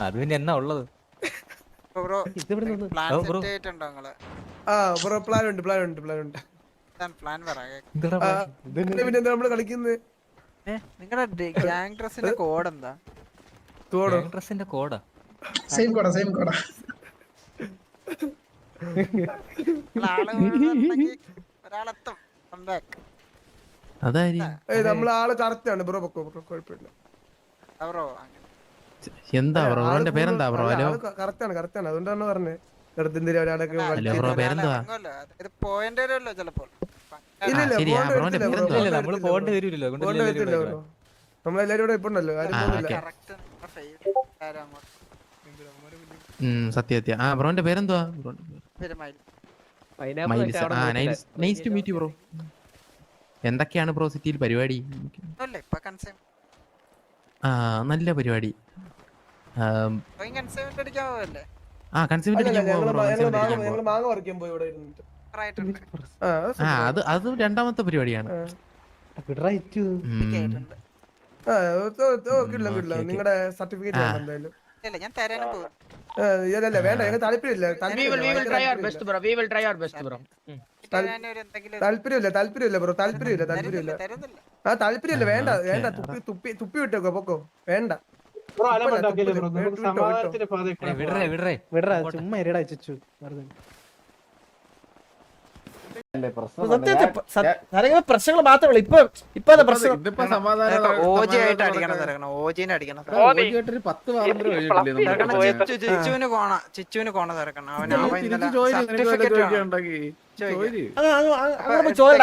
അത് പിന്നെ എന്നാ ഉള്ളത്? ബ്രോ പ്ലാൻ ഉണ്ട് പ്ലാൻ ഉണ്ട് പ്ലാൻ ഉണ്ട്? പിന്നെ നമ്മൾ കളിക്കുന്നത് നിങ്ങളുടെ ഗ്യാങ് ഡ്രസ്സിന്റെ കോഡ് എന്താ? കോഡ് ഡ്രസ്സിന്റെ കോഡാ സെയിം കോടാ സെയിം കോടാ. ആൾ വീഴുന്നുണ്ടെങ്കി ഒരാളെത്തും. അതായി ഏയ് നമ്മൾ ആൾ കറക്റ്റാണ് ബ്രോ പൊക്കോ ബ്രോ കുഴപ്പമില്ല. ആ ബ്രോ എന്താ ബ്രോ? ബ്രോന്റെ പേരെന്താ ബ്രോ? ഹലോ? കറക്റ്റാണ് കറക്റ്റാണ്. അതുകൊണ്ടാണ് പറഞ്ഞത് എടുത്തിന്റെ ഒരാളൊക്കെ നമ്മളെല്ലാരും ഇവിടെ ഇപ്പുണ്ടല്ലോ. ആരും ആ, പോകുന്നില്ല. സത്യ സത്യ ആ ബ്രോന്റെ പേരെന്തുവാ നൈസ് ടു മീറ്റ് ബ്രോ എന്തൊക്കെയാണ് ബ്രോ സിറ്റിയിൽ പരിപാടി ഇപ്പൊ കൺസൈം ആ നല്ല പരിപാടി ആം, ആ അത്. അത് അത് രണ്ടാമത്തെ പരിപാടിയാണ്. നിങ്ങളുടെ സർട്ടിഫിക്കറ്റ് എന്തായാലും ഞാൻ തരാനും പോകും. ആ, ഇല്ലല്ല വേണ്ട ഞങ്ങൾക്ക് താല്പര്യമില്ല. We will, താല്പര്യമില്ല try our best, bro. We will try our best, bro. തരാനൊരു എന്തെങ്കിലും താല്പര്യമില്ല ബ്രോ താല്പര്യമില്ല താല്പര്യമില്ല. തരുന്നില്ല. ആ താല്പര്യമില്ല വേണ്ട വേണ്ട. തുപ്പി തുപ്പി തുപ്പി വിട്ടേക്കോ പൊക്കോ. വേണ്ട. ബ്രോ എരിടാ തുപ്പല്ല, ഉണ്ടാക്കിയില്ലേ പ്രശ്നങ്ങൾ മാത്രമേ ഉള്ളൂ. ഇപ്പൊ ഇപ്പൊ ചിച്ചുവിന് കോണ ചിച്ചുവിന് തിരക്കണം അവൻ അങ്ങ്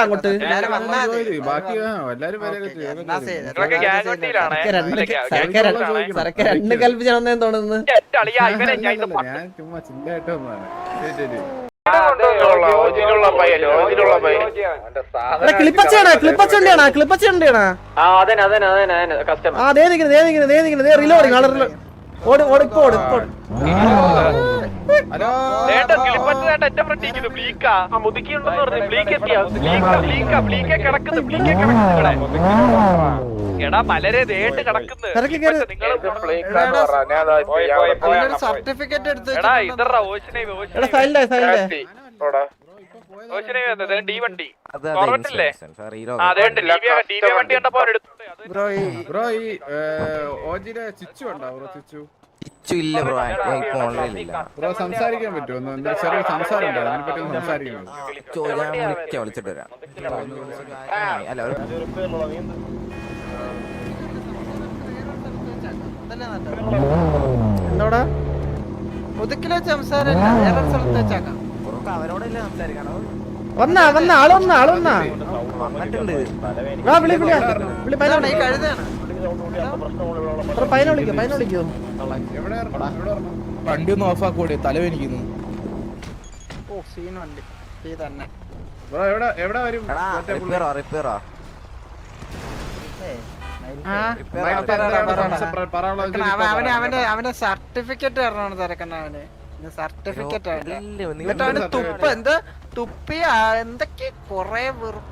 അങ്ങോട്ട് സരക്ക് രണ്ട് കൽപ്പിച്ചാണെന്ന് തോന്നുന്നു. അല്ലല്ല, ഞാൻ ചുമ്മാ ചില്ലായിട്ട് വന്നതാണ് ശരി, ശരി. ക്ലിപ്പച്ചാണ് ക്ലിപ്പച്ചണ്ടിയാണോ? ക്ലിപ്പച്ചണ്ടിയാണോ? ആ ദേ നിൽക്കുന്നു ദേ നിൽക്കുന്നു ദേ നിൽക്കുന്നു ദേ റിലോഡിങ് ഓടി ഓടി ഓട് ഓട് ഇപ്പൊ ഓട്. ഇപ്പൊ കയറി. അവനൊരു സർട്ടിഫിക്കറ്റ് എടുത്ത് എടാ ബ്രോ ഈ ബ്രോ ഈ ഓജിയുടെ ചിച്ചു ഉണ്ടോ ബ്രോ ചിച്ചു? ഇല്ല ബ്രോ. ഇപ്പൊ ബ്രോ സംസാരിക്കാൻ പറ്റുമോ? ഒന്ന് ചെറിയ സംസാരം ഉണ്ടോ അതിനെ പറ്റി ഒന്ന് സംസാരിക്കണം ഞാൻ വിളിക്കാം വിളിച്ചിട്ട് വരാം. അല്ല? എന്താടാ? ഒതുക്കിലെ വെച്ച് സംസാരമില്ല വേറെ സ്ഥലത്ത് വെച്ചാക്കാം. ബ്രോക്ക് അവരോടല്ലേ സംസാരിക്കണോ വന്നാ വന്നാ ആളൊന്നാ ആളൊന്നാ വാ വിളി വിളി. വിളി പല കഴുതാണ് പൈന വിളിക്കോ പൈന വിളിക്കോ? വണ്ടി ഒന്ന് ഓഫ് ആക്കൂടെ തലവേനിക്കുന്നു ഓ സീൻ വണ്ടി ഈ തന്നെ. എവിടെ എവിടെ വരും? റിപ്പയറോ റിപ്പയറോ അവന് അവന്റെ അവന്റെ സർട്ടിഫിക്കറ്റ് തരണമാണ് തിരക്കണ അവന്. സർട്ടിഫിക്കറ്റ് അവന് തുപ്പ് എന്ത്? തുപ്പി എന്തൊക്കെ കൊറേ വെറും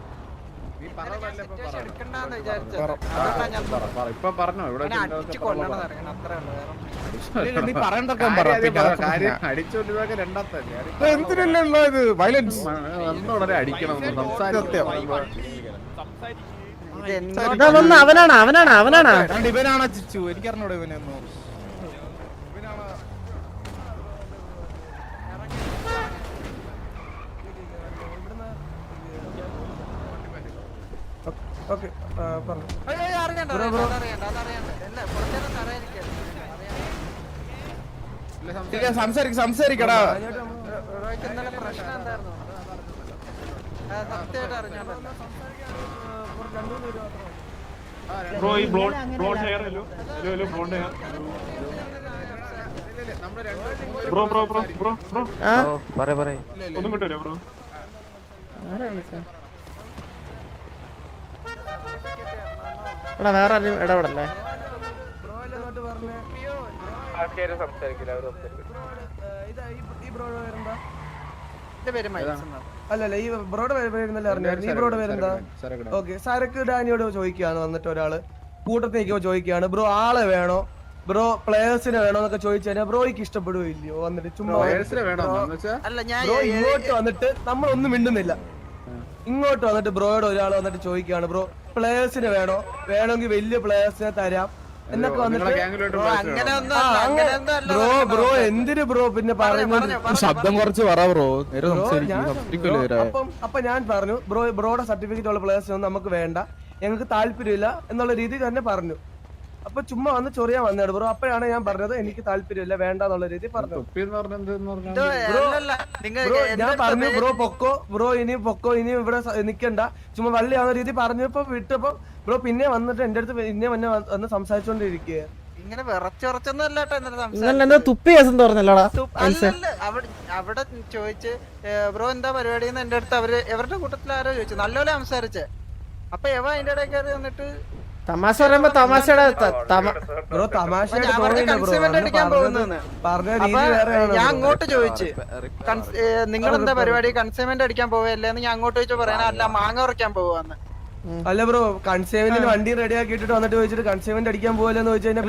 എന്തിനല്ലേ ഇത്? വയലൻസ് അടിക്കണം സംസാരിക്കാം അവനാണ് അവനാണ് അവനാണ്. ഇവനാണ് ചിച്ചു. എനിക്കറിഞ്ഞൂടെ ഇവനെന്നോ ഓക്കെ പറഞ്ഞു അയ്യോ, അയ്യോ, അറിയണ്ട, അറിയണ്ട, അതറിയണ്ട, അതറിയണ്ട. ഇല്ല, പുറത്തേക്കൊന്നും സംസാരിക്ക സംസാരിക്കടാ. ബ്രോ ഈ blonde blonde hair hello hello hello blonde hair. Bro bro bro bro bro. ഓ പറ പറ ഒന്നും കിട്ടില്ല ബ്രോ എടാ വേറെ ആരും ഇടപെടല്ലേ? ഈ അല്ലല്ല പേരെന്നല്ലേ അറിഞ്ഞായിരുന്നു പേരെന്താ? ഓക്കെ സരക്ക് ഡാനിയോട് ചോദിക്കുകയാണ് വന്നിട്ട് ഒരാൾ. കൂട്ടത്തിൽ നിൽക്കുമ്പോൾ ചോദിക്കുകയാണ് ബ്രോ ആളെ വേണോ? ബ്രോ പ്ലേയേഴ്സിനെ വേണോ? എന്നൊക്കെ ചോദിച്ചു കഴിഞ്ഞാൽ ബ്രോയ്ക്ക് ഇഷ്ടപ്പെടുവോ ഇല്ലയോ? വന്നിട്ട് ചുമ്മാ ബ്രോ ഇങ്ങോട്ട് വന്നിട്ട് നമ്മളൊന്നും മിണ്ടുന്നില്ല. ഇങ്ങോട്ട് വന്നിട്ട് ബ്രോയോട് ഒരാൾ വന്നിട്ട് ചോദിക്കുകയാണ് ബ്രോ പ്ലേയേഴ്സിനെ വേണോ? വേണമെങ്കിൽ വലിയ പ്ലേയേഴ്സിനെ തരാം. എന്നൊക്കെ വന്നിട്ട് ബ്രോ ബ്രോ എന്തിന് ബ്രോ പിന്നെ പറയുന്നത് ശബ്ദം കുറച്ച് പറ ബ്രോ. അപ്പം അപ്പൊ ഞാൻ പറഞ്ഞു ബ്രോ ബ്രോയുടെ സർട്ടിഫിക്കറ്റ് ഉള്ള പ്ലേയേഴ്സിനൊന്നും നമുക്ക് വേണ്ട. ഞങ്ങൾക്ക് താല്പര്യമില്ല എന്നുള്ള രീതി തന്നെ പറഞ്ഞു. അപ്പൊ ചുമ്മാ വന്ന് ചൊറിയാൻ വന്നാണ് ബ്രോ. അപ്പോഴാണ് ഞാൻ പറഞ്ഞത് എനിക്ക് താല്പര്യമില്ല വേണ്ട രീതി രീതിയിൽ പറഞ്ഞു. ബ്രോ ഞാൻ പറഞ്ഞു ബ്രോ പൊക്കോ ബ്രോ ഇനി പൊക്കോ ഇനി ഇവിടെ നിക്കണ്ട. ചുമ്മാ വള്ളിയാവുന്ന രീതി പറഞ്ഞപ്പോ വിട്ടപ്പോ ബ്രോ പിന്നെ വന്നിട്ട് എന്റെ അടുത്ത് പിന്നെ വന്നെ വന്ന് സംസാരിച്ചോണ്ടിരിക്കുക ഇങ്ങനെ വിറച്ചുറച്ചൊന്നും തുപ്പി കേസ് എന്ന് പറഞ്ഞല്ലോടാ അവിടെ അവിടെ ചോദിച്ച് ബ്രോ എന്താ പരിപാടി എന്ന് എന്റെ അടുത്ത് അവർ എവരുടെ കൂട്ടത്തിൽ ആരോ ചോദിച്ചു. നല്ലപോലെ സംസാരിച്ചേ. അപ്പൊ എവ അതിന്റെ ഇടയിൽ കയറി വന്നിട്ട് തമാശ പറയുമ്പോ തമാശയുടെ ബ്രോ തമാശ ഞാൻ അടിക്കാൻ പോകുന്നെന്ന് പറഞ്ഞ അപ്പൊ വേറെയാണ് ഞാൻ അങ്ങോട്ട് ചോദിച്ചു നിങ്ങൾ എന്താ പരിപാടി? കൺസ്യൂമന്റ് അടിക്കാൻ പോവല്ലേന്ന് ഞാൻ അങ്ങോട്ട് ചോദിച്ചു പറയാൻ അല്ല. മാങ്ങ ഉറക്കാൻ പോവാന്ന് അല്ല ബ്രോ കൺസേവന്റിന് വണ്ടി റെഡി ആക്കിയിട്ട് വന്നിട്ട് ചോദിച്ചിട്ട് കൺസേവന്റ് അടിക്കാൻ പോകലെന്ന് ചോദിച്ചു കഴിഞ്ഞാൽ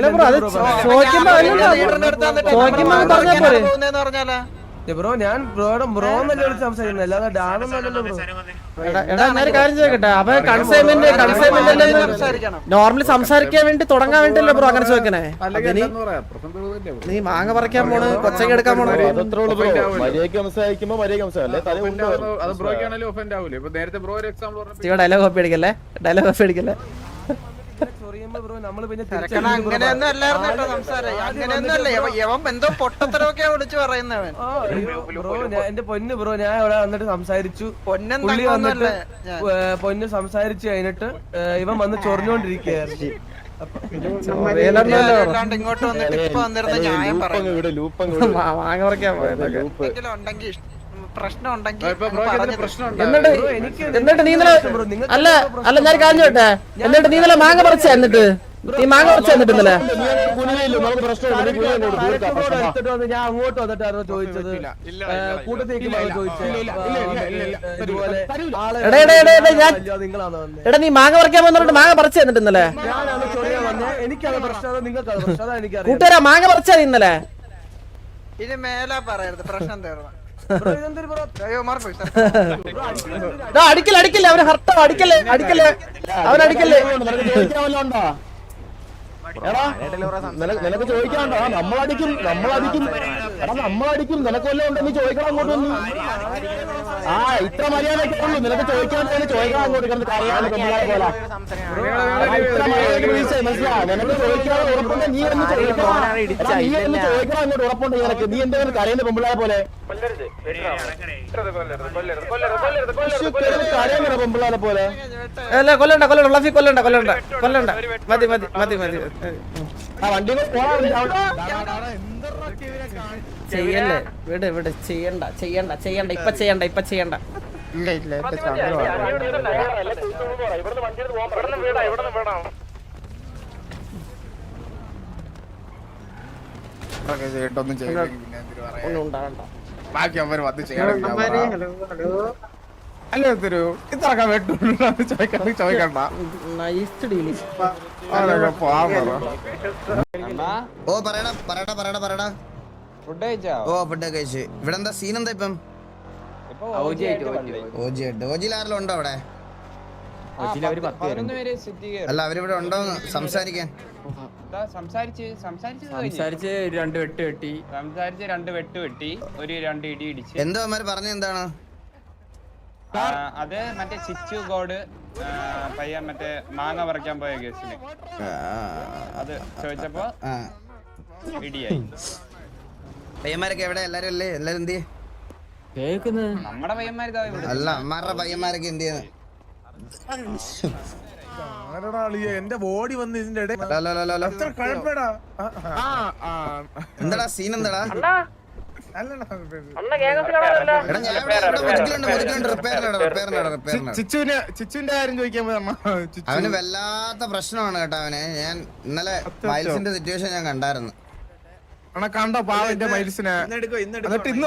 ബ്രോ ഞാൻ ബ്രോയുടെ ബ്രോ എന്നല്ലേ വിളിച്ച് സംസാരിക്കുന്നത് അല്ലാതെ ബ്രോ എടാ എടാ കാര്യം ചോദിക്കട്ടെ അപ്പൊ കൺസൈൻമെന്റ് കൺസൈൻമെന്റ് നോർമലി സംസാരിക്കാൻ വേണ്ടി തുടങ്ങാൻ വേണ്ടിയല്ലേ ബ്രോ അങ്ങനെ ചോദിക്കണേ അതിന് നീ മാങ്ങ പറിക്കാൻ പോണ് കൊച്ചയ്ക്ക് എടുക്കാൻ പോണ ഡയലോഗ് കോപ്പി അടിക്കല്ലേ ഡയലോഗ് കോപ്പി അടിക്കല്ലേ ചൊറിയുമ്പോ ബ്രോ നമ്മൾ പിന്നെ ചെറുക്കനെ അങ്ങനെയൊന്നും അല്ലായിരുന്നു കേട്ടോ സംസാരം. അങ്ങനെയൊന്നും അല്ല. യവ- യവൻ എന്തോ വിളിച്ചു പറയുന്നവൻ. ബ്രോ ഞാൻ എന്റെ പൊന്ന് ബ്രോ ഞാൻ ഇവിടെ വന്നിട്ട് സംസാരിച്ചു. പൊന്നും പുള്ളി വന്നിട്ട് പൊന്ന് സംസാരിച്ചു കഴിഞ്ഞിട്ട് ഇവൻ വന്ന് ചൊറിഞ്ഞോണ്ടിരിക്കുകയായിരുന്നു. ഇങ്ങോട്ട് വന്നിട്ട് ഇപ്പൊ വന്നിരുന്ന ഞാൻ പറയാം ഉണ്ടെങ്കിൽ പ്രശ്നം ഉണ്ടെങ്കിൽ എന്നിട്ട് എന്നിട്ട് നീ ഇന്നലെ അല്ല അല്ല ഞാൻ കാഞ്ഞു വിട്ടെ എന്നിട്ട് നീ ഇന്നലെ മാങ്ങ പറിച്ച എന്നിട്ട്? നീ മാങ്ങ പറിച്ച എന്നിട്ട് ഇന്നലെ? ഞാൻ അങ്ങോട്ട് വന്നിട്ടായിരുന്നു ചോദിച്ചത്? കൂട്ടത്തേക്ക് എടാ, നീ മാങ്ങ പറിക്കാൻ വന്നിട്ട് മാങ്ങ പറിച്ച എന്നിട്ട് ഇന്നലെ? എനിക്കത് പ്രശ്നം നിങ്ങൾക്കത് പ്രശ്നം എനിക്കറിയാം. കൂട്ടുകാരാ മാങ്ങ പറിച്ചാ നീ ഇന്നലെ? ഇനി മേലാ പറയരുത് പ്രശ്നം തീർന്നു? അടിക്കല്ലേ അടിക്കല്ലേ അവന് ഹർട്ടോ അടിക്കല്ലേ അടിക്കല്ലേ അവൻ അടിക്കല്ലേ? എടാ നിനക്ക് ചോദിക്കാണ്ടോ നമ്മളടിക്കും നമ്മളടിക്കും എടാ നമ്മളടിക്കും നിനക്ക് വല്ലതും ഉണ്ടെന്ന് ചോദിക്കണം അങ്ങോട്ട് വന്ന്. ആ ഇത്ര മര്യാദയൊക്കെ ഉള്ളൂ. നിനക്ക് ചോദിക്കാൻ ഉണ്ടെങ്കിൽ ചോദിക്കാൻ അങ്ങോട്ട് കിടന്ന് പോലെ. എടാ, ഇത്ര മര്യാദയ്ക്ക് വിളിച്ചേ മനസ്സിലാ നിനക്ക് ചോദിക്കാതെ ഉറപ്പുണ്ട് നീ ഒന്ന് ചോദിക്കണം എടാ, നീ ഒന്ന് ചോദിക്കണം അങ്ങോട്ട് ഉറപ്പുണ്ട് നിനക്ക്. നീ എന്തെങ്കിലും കരയുന്ന പെമ്പിളായ പോലെ? കരയുന്ന പെമ്പിള്ളാരെ പോലെ. അല്ല കൊല്ലണ്ട കൊല്ലണ്ട. ഉള്ളഫി കൊല്ലണ്ട കൊല്ലണ്ട കൊല്ലണ്ട. മതി മതി മതി മതി. ആ വണ്ടി ചെയ്യല്ലേ? വിട് വിട്. ചെയ്യണ്ട ചെയ്യണ്ട ചെയ്യണ്ട. ഇപ്പൊ ചെയ്യണ്ട ഇപ്പൊ ചെയ്യണ്ട. ഇല്ല ഇല്ല എന്റെ ഒന്നും ഉണ്ടാകണ്ട ബാക്കി വന്ന് ചെയ്യണം അല്ല ചോദിക്കണ്ട ചോദിക്കണ്ട. നൈസ് ഓ പറയടാ പറയടാ പറയടാ പറയടാ. ഫുഡ് കഴിച്ചോ? ഓ ഫുഡ് കഴിച്ചു. ഇവിടെ എന്താ സീൻ എന്താ ഇപ്പം? ഓജി ആയിട്ട് ഓജിയിൽ ആരെല്ലാം ഉണ്ടോ അവിടെ? അല്ല അവരിവിടെ ഉണ്ടോ? സംസാരിക്കാൻ. സംസാരിച്ച് രണ്ട് വെട്ട് വെട്ടി. സംസാരിച്ച് രണ്ട് വെട്ട് വെട്ടി. ഒരു രണ്ട് ഇടി ഇടിച്ച്. എന്തോ അമ്മ പറഞ്ഞ എന്താണ്? അത് മറ്റേ ചിച്ചു ഗോഡ് പയ്യൻ മറ്റേ മാങ്ങ പറിക്കാൻ പോയ കേസിന് അത് ചോദിച്ചപ്പോ ഇടിയായി. പയ്യന്മാരൊക്കെ എവിടെ? എല്ലാരും അല്ലേ? എല്ലാരും എന്ത് ചെയ്യും? നമ്മുടെ പയ്യന്മാർ അല്ല അമ്മാരുടെ പയ്യന്മാരൊക്കെ എന്ത് ചെയ്യുന്നു? എന്റെ ബോഡി വന്ന് ഇതിന്റെ എന്താടാ സീൻ എന്താടാ? അവന് വല്ലാത്ത പ്രശ്നമാണ് കേട്ടോ അവന്. ഞാൻ ഇന്നലെ മൈൽസിന്റെ സിറ്റുവേഷൻ ഞാൻ കണ്ടായിരുന്നു. അണ കണ്ടോ പാവന്റെ മൈൽസിനെ. എന്നിട്ട് ഇന്ന്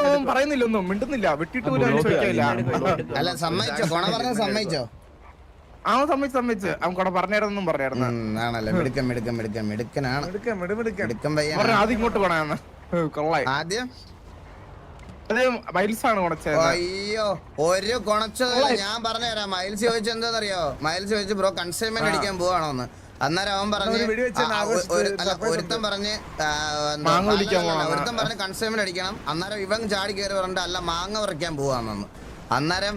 ഒന്നും മിണ്ടുന്നില്ല. വിട്ടിട്ട് പോലും അവൻ ചോദിക്കില്ല. അല്ല സമ്മതിച്ചോ? കൊണ പറഞ്ഞ സമ്മതിച്ചോ? അവൻ സമ്മതിച്ച് സമ്മതിച്ച്. അവൻ കൂടെ പറഞ്ഞായിരുന്നു പറഞ്ഞായിരുന്നു ആണല്ലേ. മിടുക്കൻ മിടുക്കൻ മിടുക്കൻ മിടുക്കനാണ്. മിടുക്കൻ പയ്യൻ പറഞ്ഞു ആദ്യം ഇങ്ങോട്ട് പോണാന്ന് കൊള്ളായി. ആദ്യം? ആദ്യം മൈൽസ് ആണ് കൊണച്ചത്. അയ്യോ ഒരു കൊണച്ചതല്ല ഞാൻ പറഞ്ഞുതരാം. മൈൽസ് ചോദിച്ചെന്താന്നറിയോ മൈൽസ് ചോദിച്ചു ബ്രോ കൺസൈൻമെന്റ് അടിക്കാൻ പോവാണോന്ന്. അന്നേരം അവൻ പറഞ്ഞ് അല്ല, ഒരുത്തൻ പറഞ്ഞ് ഒരുത്തം. ഒരുത്തൻ പറഞ്ഞ് കൺസൈൻമെന്റ് അടിക്കണം. അന്നേരം ഇവൻ ചാടി കയറി പറഞ്ഞിട്ട് അല്ല മാങ്ങ പറിക്കാൻ പോവാന്നു അന്നേരം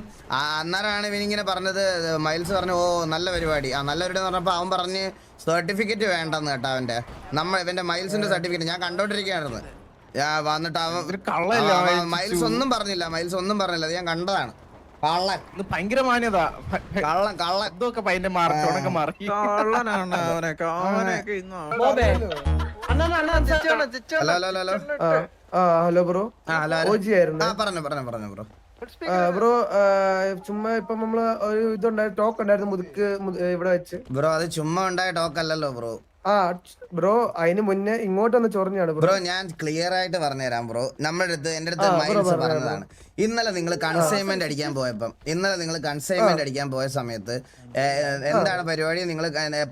അന്നേരമാണ് ഇവനിങ്ങനെ പറഞ്ഞത് മൈൽസ് പറഞ്ഞു ഓ നല്ല പരിപാടി. ആ നല്ല പരിപാടി എന്ന് പറഞ്ഞപ്പോ അവൻ പറഞ്ഞ് സർട്ടിഫിക്കറ്റ് വേണ്ടെന്ന് കേട്ടോ അവന്റെ. നമ്മൾ ഇവന്റെ മൈൽസിന്റെ സർട്ടിഫിക്കറ്റ് ഞാൻ കണ്ടോണ്ടിരിക്കുകയായിരുന്നു. വന്നിട്ട് അവൻ മൈൽസ് ഒന്നും പറഞ്ഞില്ല മൈൽസ് ഒന്നും പറഞ്ഞില്ല. അത് ഞാൻ കണ്ടതാണ്. കള്ളൻ. ഇത് ഭയങ്കര മാന്യത. കള്ളൻ കള്ളൻ. ഇതൊക്കെ പയ്യന്റെ മാറി. Hello bro? ഓജി ആയിരുന്നു. ആ പറഞ്ഞു പറഞ്ഞു പറഞ്ഞു ബ്രോ. ബ്രോ ചുമ്മാ ഇപ്പൊ നമ്മൾ ഒരു ഇതുണ്ടായ ടോക്ക് ഉണ്ടായിരുന്നു മുതുക്ക് ഇവിടെ വെച്ച്. ബ്രോ അത് ചുമ്മാ ഉണ്ടായ ടോക്കല്ലല്ലോ ബ്രോ. ആ ബ്രോ അതിന് മുന്നേ ഇങ്ങോട്ട് വന്ന് ചൊറിഞ്ഞാണ് ബ്രോ. ഞാൻ ക്ലിയർ ആയിട്ട് പറഞ്ഞുതരാം ബ്രോ. നമ്മുടെ അടുത്ത് എന്റെ അടുത്ത് പറഞ്ഞോ, പറഞ്ഞതാണ്. ഇന്നലെ നിങ്ങൾ കൺസൈൻമെന്റ് അടിക്കാൻ പോയപ്പം ഇന്നലെ നിങ്ങൾ കൺസൈൻമെന്റ് അടിക്കാൻ പോയ സമയത്ത് എന്താണ് പരിപാടി? നിങ്ങൾ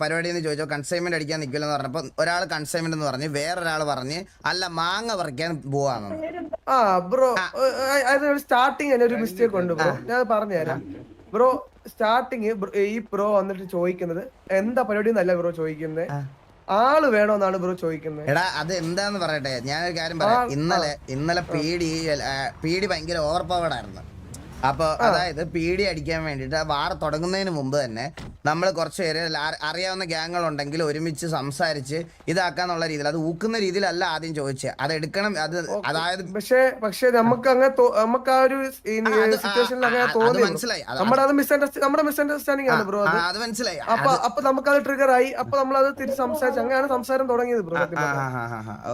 പരിപാടി എന്ന് ചോദിച്ചോ കൺസൈൻമെന്റ് അടിക്കാൻ നിൽക്കില്ലെന്ന് പറഞ്ഞപ്പോൾ ഒരാൾ കൺസൈൻമെന്റ് എന്ന് പറഞ്ഞ് വേറൊരാൾ പറഞ്ഞ് അല്ല മാങ്ങ പറിക്കാൻ പോവാന്ന് ആ ബ്രോ സ്റ്റാർട്ടിങ് തന്നെ ഒരു മിസ്റ്റേക്ക് ഉണ്ട് ബ്രോ. ഞാൻ പറഞ്ഞുതരാം. ബ്രോ സ്റ്റാർട്ടിങ് ഈ ബ്രോ വന്നിട്ട് ചോദിക്കുന്നത് എന്താ പരിപാടി എന്നല്ല ബ്രോ ചോദിക്കുന്നത്. ആൾ വേണോന്നാണ് ബ്രോ ചോദിക്കുന്നത്. എടാ അത് എന്താന്ന് പറയട്ടെ? ഞാനൊരു കാര്യം പറയാം. ഇന്നലെ ഇന്നലെ പേടി പേടി ഭയങ്കര ഓവർ പവർഡ് ആയിരുന്നു. അപ്പൊ അതായത് പീടി അടിക്കാൻ വേണ്ടിട്ട് വാർ തുടങ്ങുന്നതിന് മുമ്പ് തന്നെ നമ്മൾ കുറച്ച് പേര് അറിയാവുന്ന ഗ്യാങ്ങൾ ഉണ്ടെങ്കിൽ ഒരുമിച്ച് സംസാരിച്ച് ഇതാക്കാന്നുള്ള രീതിയിൽ അത് ഊക്കുന്ന രീതിയിലല്ല ആദ്യം ചോദിച്ചത് അത് എടുക്കണം അത് അതായത് പക്ഷേ പക്ഷേ നമുക്ക് അങ്ങനെ നമുക്ക് ആ ഒരു സിറ്റുവേഷനിൽ അങ്ങനെ തോന്നി മനസ്സിലായി. നമ്മുടെ അത് നമ്മുടെ മിസ്അണ്ടർസ്റ്റാൻഡിങ് ആണ് ബ്രോ അത്. മനസ്സിലായി. അപ്പൊ അപ്പൊ അത് ട്രിഗർ ആയി. അപ്പൊ നമ്മൾ അത് തിരിച്ച് സംസാരിച്ചു അങ്ങനെയാണ് സംസാരം തുടങ്ങിയത് ബ്രോ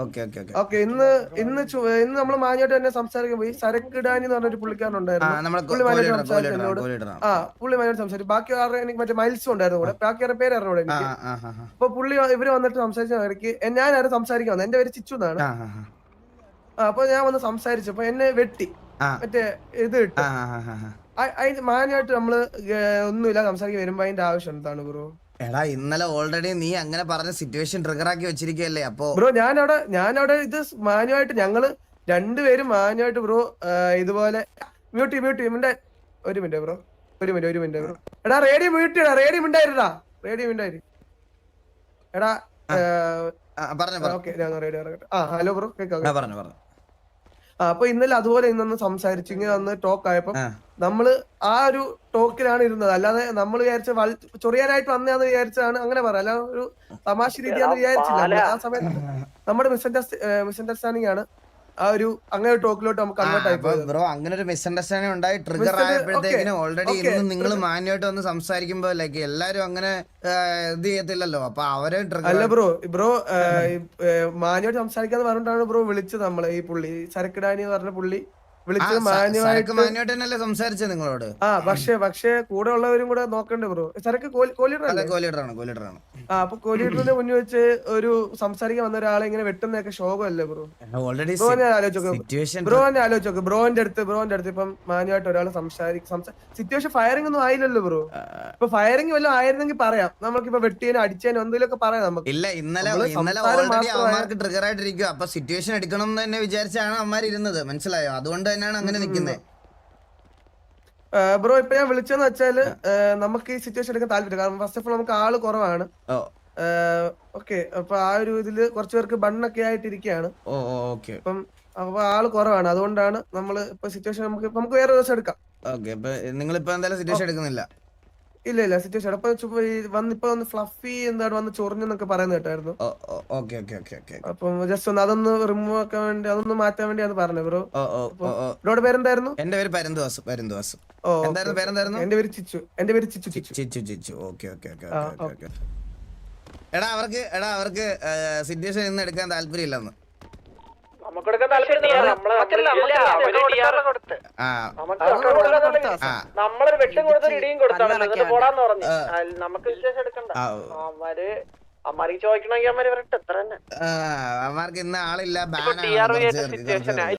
ഓക്കെ ഓക്കെ ഓക്കെ. ഇന്ന് ഇന്ന് ഇന്ന് നമ്മൾ മാഞ്ഞോട്ട് തന്നെ സംസാരിക്കാൻ പോയി. സരക്കിടാനി എന്ന് പറഞ്ഞൊരു പുള്ളിക്കാരൻ ആ പുള്ളി മാഞ്ഞോട്ട് സംസാരിച്ചു ബാക്കി ആരുടെ എനിക്ക് മറ്റേ മൈൽസും ഉണ്ടായിരുന്നു കൂടെ. ബാക്കി ആരുടെ പേര് അറിഞ്ഞൂടെ എനിക്ക്? അപ്പൊ പുള്ളി ഇവർ വന്നിട്ട് സംസാരിച്ച ഇടയ്ക്ക് ഞാനായിരുന്നു സംസാരിക്കാൻ വന്നത് എന്റെ പേര് ചിച്ചു എന്നാണ്. അപ്പൊ ഞാൻ വന്ന് സംസാരിച്ചു അപ്പൊ എന്നെ വെട്ടി. മറ്റേ ഇത് ഇട്ടു. മാന്യമായിട്ട് നമ്മൾ ഒന്നുമില്ല സംസാരിക്കാൻ വരുമ്പോ അതിന്റെ ആവശ്യം എന്താണ് ബ്രോ? എടാ ഇന്നലെ ഓൾറെഡി നീ അങ്ങനെ പറഞ്ഞ സിറ്റുവേഷൻ ട്രിഗർ ആക്കി വെച്ചിരിക്കുകയല്ലേ അപ്പോ ബ്രോ ഞാനവിടെ ഞാനവിടെ ഇത് മാനുവായിട്ട് ഞങ്ങൾ രണ്ടുപേരും മാനുവായിട്ട് ബ്രോ ഇതുപോലെ മ്യൂട്ട് മ്യൂട്ട് മിണ്ട. ഒരു മിനിറ്റ് ബ്രോ. ഒരു മിനിറ്റ് ഒരു മിനിറ്റ് ബ്രോ. എടാ റേഡിയോ മ്യൂട്ട് ചെയ്യടാ റേഡിയോ മിണ്ടായിരുടാ റേഡിയോ മിണ്ടായിരി. എടാ ആ, ഹലോ ബ്രോ കേൾക്കാം ആ, അപ്പൊ ഇന്നലെ അതുപോലെ ഇന്നൊന്ന് സംസാരിച്ചു ഇങ്ങനെ വന്ന് ടോക്ക് ആയപ്പോ നമ്മൾ ആ ഒരു ടോക്കിലാണ് ഇരുന്നത്. അല്ലാതെ നമ്മൾ വിചാരിച്ച ചൊറിയാനായിട്ട് വന്നതാന്ന് വിചാരിച്ചാണ് അങ്ങനെ പറയാം. അല്ലാതെ ഒരു തമാശ രീതിയാന്ന് വിചാരിച്ചില്ല. ആ സമയത്ത് നമ്മുടെ മിസ്അണ്ടർസ്റ്റാൻഡിംഗ് ആണ്. ആ ഒരു അങ്ങനെ ടോക്കിലോട്ട് നമുക്ക് പോയത് ബ്രോ അങ്ങനെ ഒരു മിസ്അണ്ടർസ്റ്റാൻഡിംഗ് ഉണ്ടായി. ട്രിഗർ ആയപ്പോഴത്തേക്കിനും ഓൾറെഡി. ഇന്ന് നിങ്ങൾ മാന്യമായിട്ട് വന്ന് സംസാരിക്കുമ്പോ ലൈക്ക് എല്ലാരും അങ്ങനെ ഇത് ചെയ്യത്തില്ലല്ലോ. അപ്പൊ അവരെ ട്രിഗർ അല്ല ബ്രോ ബ്രോ മാന്യമായിട്ട് സംസാരിക്കാന്ന് പറഞ്ഞിട്ടാണ് ബ്രോ വിളിച്ചത് നമ്മളെ ഈ പുള്ളി. ചരക്കിടാനി എന്ന് പറഞ്ഞ പുള്ളി. വിളിച്ചത് മാന്യമായിട്ട് സംസാരിച്ചത് നിങ്ങളോട്? ആ പക്ഷേ പക്ഷേ കൂടെ ഉള്ളവരും കൂടെ നോക്കണ്ടേ ബ്രോ. സരക്ക് കോലിഡറാണ് ആ അപ്പൊ കോലിഡറിന്റെ മുന്നിൽ വെച്ച് ഒരു സംസാരിക്കാൻ വന്ന ഒരാളെ ഇങ്ങനെ വെട്ടുന്നൊക്കെ ശോകമല്ലേ ബ്രോ? ഓൾറെഡി ബ്രോ ഞാൻ ആലോചിച്ചു ബ്രോ ഞാൻ ആലോചിച്ചു ബ്രോന്റെ അടുത്ത് ബ്രോന്റെ അടുത്ത് ഇപ്പം മാന്യമായിട്ട് ഒരാൾ സംസാരിക്കും സിറ്റുവേഷൻ ഫയറിംഗ് ഒന്നും ആയില്ലല്ലോ ബ്രോ. ഇപ്പൊ ഫയറിംഗ് വല്ലതും ആയിരുന്നെങ്കിൽ പറയാം. നമുക്കിപ്പോ വെട്ടിയതിനോ അടിച്ചതിനോ എന്തെങ്കിലുമൊക്കെ പറയാം നമുക്ക്. ഇല്ല ഇന്നലെ ഇന്നലെ ഓൾറെഡി അവന്മാർക്ക് ട്രിഗർ ആയിട്ടിരിക്കും അപ്പൊ സിറ്റുവേഷൻ എടുക്കണം എന്ന് തന്നെ വിചാരിച്ചാണ് അവന്മാർ ഇരുന്നത് മനസ്സിലായോ? അതുകൊണ്ട് തന്നെയാണ് അങ്ങനെ നിൽക്കുന്നത് ബ്രോ ഇപ്പൊ ഞാൻ വിളിച്ചെന്ന് വെച്ചാൽ നമുക്ക് ഈ സിറ്റുവേഷൻ എടുക്കാൻ താല്പര്യം കാരണം ഫസ്റ്റ് ഓഫ് ഓൾ നമുക്ക് ആൾ കുറവാണ്. ഓക്കെ. അപ്പൊ ആ ഒരു ഇതിൽ കുറച്ചു പേർക്ക് ബണ്ണൊക്കെ ആയിട്ട് ഇരിക്കുകയാണ് ഓ ഓക്കെ. അപ്പം അപ്പൊ ആൾ കുറവാണ്. അതുകൊണ്ടാണ് നമ്മൾ ഇപ്പൊ സിറ്റുവേഷൻ നമുക്ക് നമുക്ക് വേറെ ദിവസം എടുക്കാം. ഓക്കെ. നിങ്ങൾ നിങ്ങളിപ്പോ എന്തായാലും സിറ്റുവേഷൻ എടുക്കുന്നില്ല. ഇല്ല ഇല്ല സിറ്റുവേഷൻ. അപ്പൊ ചുമ്മാ ഈ വന്നിപ്പോ ഒന്ന് ഫ്ലഫി എന്താണ് വന്ന് ചൊറിഞ്ഞെന്നൊക്കെ പറയുന്ന കേട്ടായിരുന്നു. ഓക്കെ ഓക്കെ ഓക്കെ ഓക്കെ അപ്പം ജസ്റ്റ് ഒന്ന് അതൊന്ന് റിമൂവ് ആക്കാൻ വേണ്ടി അതൊന്ന് മാറ്റാൻ വേണ്ടിയാണ് പറഞ്ഞത് ബ്രോ. ബ്രോയുടെ പേരെന്തായിരുന്നു? എന്റെ പേര് പരന്തുവാസ് പരന്തുവാസ് ഓ എന്തായിരുന്നു പേരെന്തായിരുന്നു? എന്റെ പേര് ചിച്ചു. എന്റെ പേര് Chichu Chichu. Chichu Chichu. Okay okay okay എടാ അവർക്ക് എടാ അവർക്ക് സിറ്റുവേഷൻ ഇന്ന് എടുക്കാൻ താല്പര്യമില്ലെന്ന്. നമ്മളൊരു വെട്ടും കൊടുത്തൊരു ഇടിയും കൊടുത്താണ് പോടാന്ന് പറഞ്ഞു. നമുക്ക് വിശേഷം എടുക്കണ്ട. അവർ ആ, അവന്മാർക്ക് ഇന്ന് ആളില്ല ബാനാണ് കുറച്ച് ആളില്ല കുറച്ച് പേർക്ക്.